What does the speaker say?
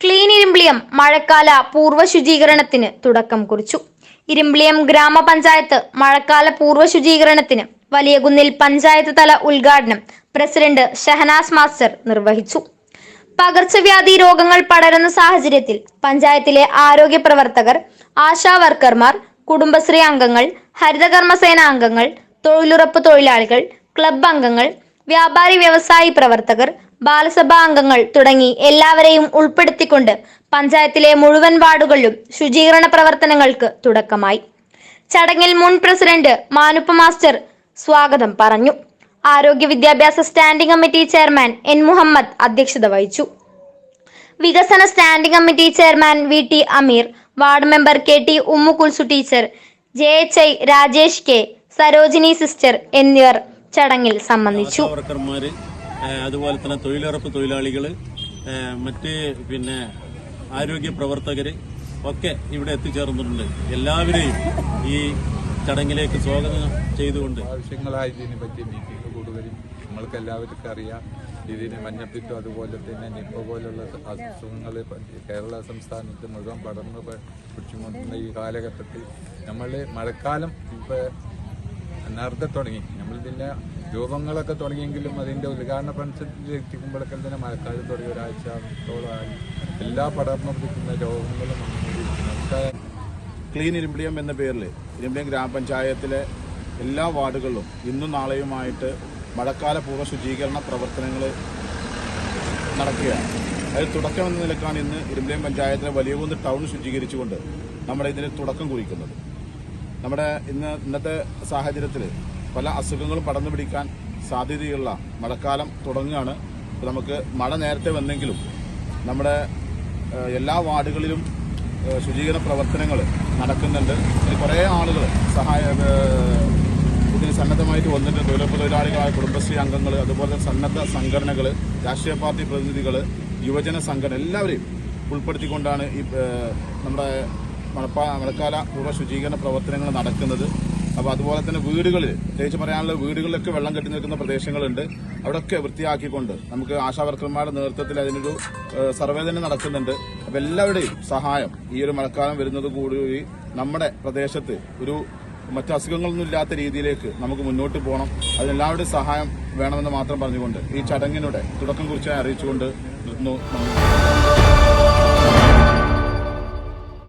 Clean Irimbiliyam മഴക്കാല പൂർവ ശുചീകരണത്തിന് തുടക്കം കുറിച്ചു. ഇരുമ്പിളിയം ഗ്രാമപഞ്ചായത്ത് മഴക്കാല പൂർവ ശുചീകരണത്തിന് വലിയകുന്നിൽ പഞ്ചായത്ത് തല ഉദ്ഘാടനം പ്രസിഡന്റ് ഷഹനാസ് മാസ്റ്റർ നിർവഹിച്ചു. പകർച്ചവ്യാധി രോഗങ്ങൾ പടരുന്ന സാഹചര്യത്തിൽ പഞ്ചായത്തിലെ ആരോഗ്യ പ്രവർത്തകർ ആശാ വർക്കർമാർ കുടുംബശ്രീ അംഗങ്ങൾ ഹരിതകർമ്മസേന അംഗങ്ങൾ തൊഴിലുറപ്പ് തൊഴിലാളികൾ ക്ലബ് അംഗങ്ങൾ വ്യാപാരി വ്യവസായി പ്രവർത്തകർ ബാലസഭാ അംഗങ്ങൾ തുടങ്ങി എല്ലാവരെയും ഉൾപ്പെടുത്തിക്കൊണ്ട് പഞ്ചായത്തിലെ മുഴുവൻ വാർഡുകളിലും ശുചീകരണ പ്രവർത്തനങ്ങൾക്ക് തുടക്കമായി. ചടങ്ങിൽ മുൻ പ്രസിഡന്റ് മാനുപ്പ മാസ്റ്റർ സ്വാഗതം പറഞ്ഞു. ആരോഗ്യ വിദ്യാഭ്യാസ standing committee chairman N Muhammad അധ്യക്ഷത വഹിച്ചു. വികസന standing committee chairman V T Ameer ward member K T Ummukulsu teacher J H I Rajesh K Sarojini sister എന്നിവർ ചടങ്ങിൽ സംബന്ധിച്ചു. അതുപോലെ തന്നെ തൊഴിലുറപ്പ് തൊഴിലാളികൾ മറ്റ് പിന്നെ ആരോഗ്യ പ്രവർത്തകര് ഒക്കെ ഇവിടെ എത്തിച്ചേർന്നിട്ടുണ്ട്. എല്ലാവരെയും ഈ ചടങ്ങിലേക്ക് സ്വാഗതം ചെയ്തുകൊണ്ട്. ആവശ്യങ്ങളായി ഇതിനെ പറ്റി മീറ്റിംഗ് കൂടുതലും നമ്മൾക്ക് എല്ലാവർക്കും അറിയാം. ഇതിന് മഞ്ഞപ്പിത്തം അതുപോലെ തന്നെ നിപ്പ പോലുള്ള അസുഖങ്ങൾ കേരള സംസ്ഥാനത്ത് മുഴുവൻ പടർന്ന് പിടിച്ചുകൊണ്ടുള്ള ഈ കാലഘട്ടത്തിൽ നമ്മൾ മഴക്കാലം ഇപ്പോൾ നേരത്തെ തുടങ്ങി. നമ്മളിതിന്റെ രൂപങ്ങളൊക്കെ തുടങ്ങിയെങ്കിലും അതിന്റെ ഉദ്ഘാടന ഫംഗ്ഷനിൽ എത്തിക്കുമ്പോഴൊക്കെ തന്നെ മഴക്കാലം തുടങ്ങി ഒരാഴ്ചത്തോളമായി എല്ലാ പടർന്നു പിടിക്കുന്ന രോഗങ്ങളും ക്ലീൻ ഇരുമ്പിളിയം എന്ന പേരിൽ ഇരുമ്പിളിയം ഗ്രാമപഞ്ചായത്തിലെ എല്ലാ വാർഡുകളിലും ഇന്നും നാളെയുമായിട്ട് മഴക്കാല പൂർവ ശുചീകരണ പ്രവർത്തനങ്ങൾ നടക്കുകയാണ്. അതിൽ തുടക്കം എന്ന നിലക്കാണ് ഇന്ന് ഇരുമ്പിളിയം പഞ്ചായത്തിലെ വലിയകുന്ന് ടൗൺ ശുചീകരിച്ചുകൊണ്ട് നമ്മുടെ ഇതിന് തുടക്കം കുറിക്കുന്നത്. നമ്മുടെ ഇന്ന് ഇന്നത്തെ സാഹചര്യത്തിൽ പല അസുഖങ്ങളും പടർന്നു പിടിക്കാൻ സാധ്യതയുള്ള മഴക്കാലം തുടങ്ങുകയാണ്. നമുക്ക് മഴ നേരത്തെ വന്നെങ്കിലും നമ്മുടെ എല്ലാ വാർഡുകളിലും ശുചീകരണ പ്രവർത്തനങ്ങൾ നടക്കുന്നുണ്ട്. കുറേ ആളുകൾ സഹായ ഇതിന് സന്നദ്ധമായിട്ട് വന്നിട്ട് തൊഴിലുറപ്പ് തൊഴിലാളികളായ കുടുംബശ്രീ അംഗങ്ങൾ അതുപോലെ സന്നദ്ധ സംഘടനകൾ രാഷ്ട്രീയ പാർട്ടി പ്രതിനിധികൾ യുവജന സംഘടന എല്ലാവരെയും ഉൾപ്പെടുത്തിക്കൊണ്ടാണ് ഈ നമ്മുടെ മഴപ്പാ മഴക്കാല പൂർവ ശുചീകരണ പ്രവർത്തനങ്ങൾ നടക്കുന്നത്. അപ്പോൾ അതുപോലെ തന്നെ വീടുകളിൽ പ്രത്യേകിച്ച് പറയാനുള്ള വീടുകളിലൊക്കെ വെള്ളം കെട്ടി നിൽക്കുന്ന പ്രദേശങ്ങളുണ്ട്. അവിടെയൊക്കെ വൃത്തിയാക്കിക്കൊണ്ട് നമുക്ക് ആശാവർക്കർമാരുടെ നേതൃത്വത്തിൽ അതിനൊരു സർവേ തന്നെ നടക്കുന്നുണ്ട്. അപ്പോൾ എല്ലാവരുടെയും സഹായം ഈ ഒരു മഴക്കാലം വരുന്നത് കൂടി നമ്മുടെ പ്രദേശത്ത് ഒരു മറ്റു അസുഖങ്ങളൊന്നും ഇല്ലാത്ത രീതിയിലേക്ക് നമുക്ക് മുന്നോട്ട് പോകണം. അതിനെല്ലാവരുടെയും സഹായം വേണമെന്ന് മാത്രം പറഞ്ഞുകൊണ്ട് ഈ ചടങ്ങിനൂടെ തുടക്കം കുറിച്ചായി അറിയിച്ചുകൊണ്ട് നിർത്തുന്നു.